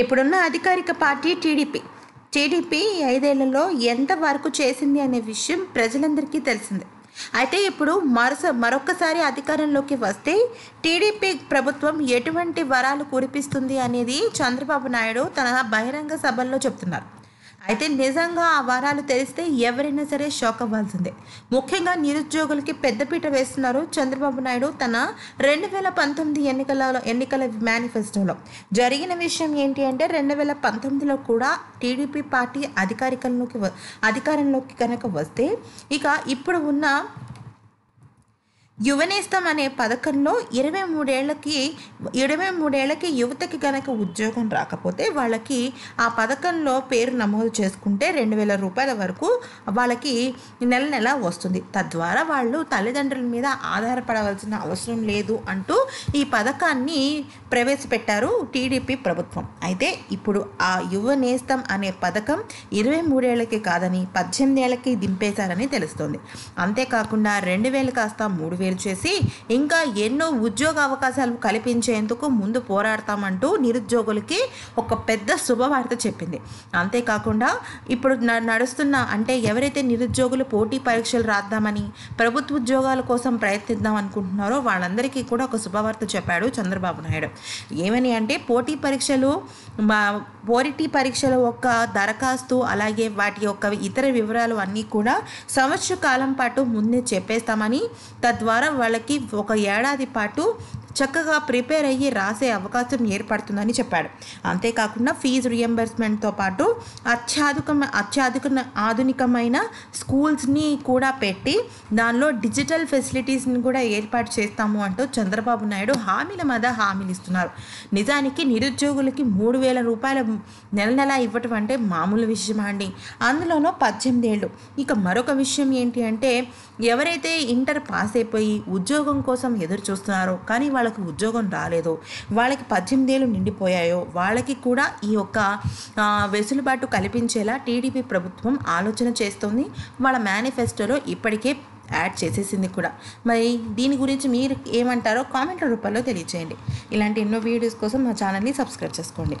ఇప్పుడున్న అధికారిక party TDP. TDP ఐదేళ్ళలో ఎంత వరకు చేసింది అనే విషయం ప్రజలందరికీ తెలిసిందే. అయితే ఇప్పుడు మరుస మరొకసారి అధికారంలోకి వస్తే టీడీపీ ప్రభుత్వం ఎటువంటి వరాలు కురిపిస్తుంది అనేది చంద్రబాబు నాయుడు తన బహిరంగ సభల్లో చెప్తున్నారు. అయితే నిజంగా ఆ వరాలు తెలిస్తే ఎవరైనా సరే షాక్ అవ్వాల్సిందే. ముఖ్యంగా నిరుద్యోగులకి పెద్దపీట వేస్తున్నారు చంద్రబాబు నాయుడు తన రెండు వేల పంతొమ్మిది ఎన్నికల ఎన్నికల మేనిఫెస్టోలో. జరిగిన విషయం ఏంటి అంటే రెండు వేల పంతొమ్మిదిలో కూడా టీడీపీ పార్టీ అధికారికంలోకి వ- అధికారంలోకి కనుక వస్తే ఇక ఇప్పుడు ఉన్న యువనేస్తం అనే పథకంలో ఇరవై మూడేళ్ళకి ఇరవై మూడేళ్ళకి యువతకి కనుక ఉద్యోగం రాకపోతే వాళ్ళకి ఆ పథకంలో పేరు నమోదు చేసుకుంటే రెండు వేల రూపాయల వరకు వాళ్ళకి నెల నెల వస్తుంది. తద్వారా వాళ్ళు తల్లిదండ్రుల మీద ఆధారపడవలసిన అవసరం లేదు అంటూ ఈ పథకాన్ని ప్రవేశపెట్టారు టీడీపీ ప్రభుత్వం. అయితే ఇప్పుడు ఆ యువనేస్తం అనే పథకం ఇరవై మూడేళ్ళకి కాదని పద్దెనిమిది ఏళ్ళకి దింపేశారని తెలుస్తోంది. అంతేకాకుండా రెండు వేలు కాస్త మూడు వేరు చేసి ఇంకా ఎన్నో ఉద్యోగ అవకాశాలు కల్పించేందుకు ముందు పోరాడతామంటూ నిరుద్యోగులకి ఒక పెద్ద శుభవార్త చెప్పింది. అంతేకాకుండా ఇప్పుడు నడుస్తున్న అంటే ఎవరైతే నిరుద్యోగులు పోటీ పరీక్షలు రాద్దామని ప్రభుత్వ ఉద్యోగాల కోసం ప్రయత్నిద్దాం అనుకుంటున్నారో వాళ్ళందరికీ కూడా ఒక శుభవార్త చెప్పాడు చంద్రబాబు నాయుడు. ఏమని అంటే పోటీ పరీక్షలు ఓరిటీ పరీక్షల యొక్క దరఖాస్తు అలాగే వాటి యొక్క ఇతర వివరాలు అన్నీ కూడా సంవత్సర కాలం పాటు ముందే చెప్పేస్తామని తద్వారా వాళ్ళకి ఒక ఏడాది పాటు చక్కగా ప్రిపేర్ అయ్యి రాసే అవకాశం ఏర్పడుతుందని చెప్పాడు. అంతేకాకుండా ఫీజు రియంబర్స్మెంట్తో పాటు అత్యాధుక అత్యాధుక ఆధునికమైన స్కూల్స్ని కూడా పెట్టి దానిలో డిజిటల్ ఫెసిలిటీస్ని కూడా ఏర్పాటు చేస్తాము అంటూ చంద్రబాబు నాయుడు హామీల మీద హామీలు ఇస్తున్నారు నిజానికి నిరుద్యోగులకి మూడు వేల రూపాయల నెల నెల ఇవ్వటం అంటే మామూలు విషయమా అండి? అందులోనూ పద్దెనిమిది ఏళ్ళు. ఇక మరొక విషయం ఏంటి అంటే ఎవరైతే ఇంటర్ పాస్ అయిపోయి ఉద్యోగం కోసం ఎదురు చూస్తున్నారో కానీ వాళ్ళకి ఉద్యోగం రాలేదో. వాళ్ళకి పద్దెనిమిది ఏళ్ళు నిండిపోయాయో వాళ్ళకి కూడా ఈ యొక్క వెసులుబాటు కల్పించేలా టీడీపీ ప్రభుత్వం ఆలోచన చేస్తోంది. వాళ్ళ మేనిఫెస్టోలో ఇప్పటికే యాడ్ చేసేసింది కూడా. మరి దీని గురించి మీరు ఏమంటారో కామెంట్ల రూపంలో తెలియచేయండి. ఇలాంటి ఎన్నో వీడియోస్ కోసం మా ఛానల్ని సబ్స్క్రైబ్ చేసుకోండి.